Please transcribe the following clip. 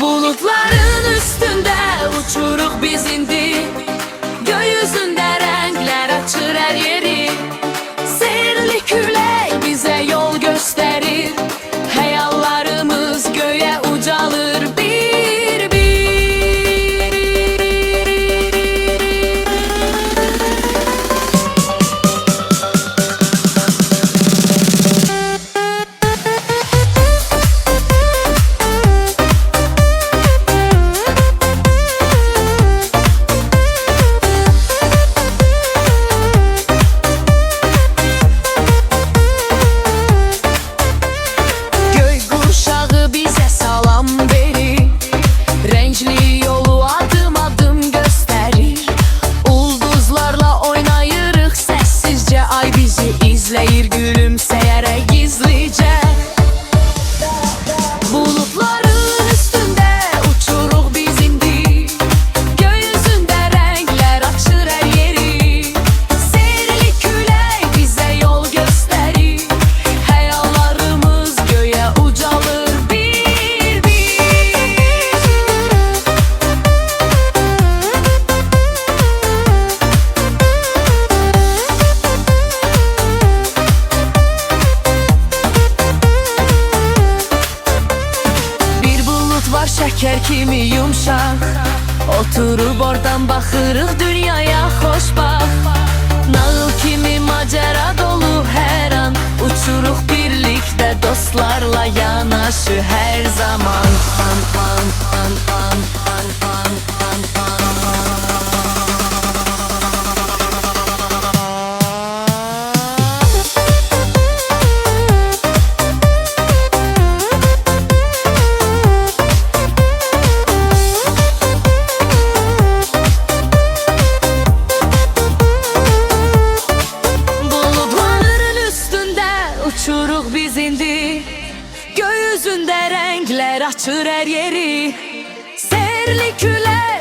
Bulutların üstünde uçuruk biz indi. Gökyüzünde Renkli yolu adım adım gösterir. Ulduzlarla oynayırıq sessizce Ay bizi izleyir gülümseyerek şeker kimi yumşak Oturup oradan baxırıq dünyaya xoş bax Nağıl kimi macera dolu hər an. Uçuruq birlikdə dostlarla yanaşı hər zaman uçuruk biz indi. Gökyüzünde renkler açır her yeri. Serli küle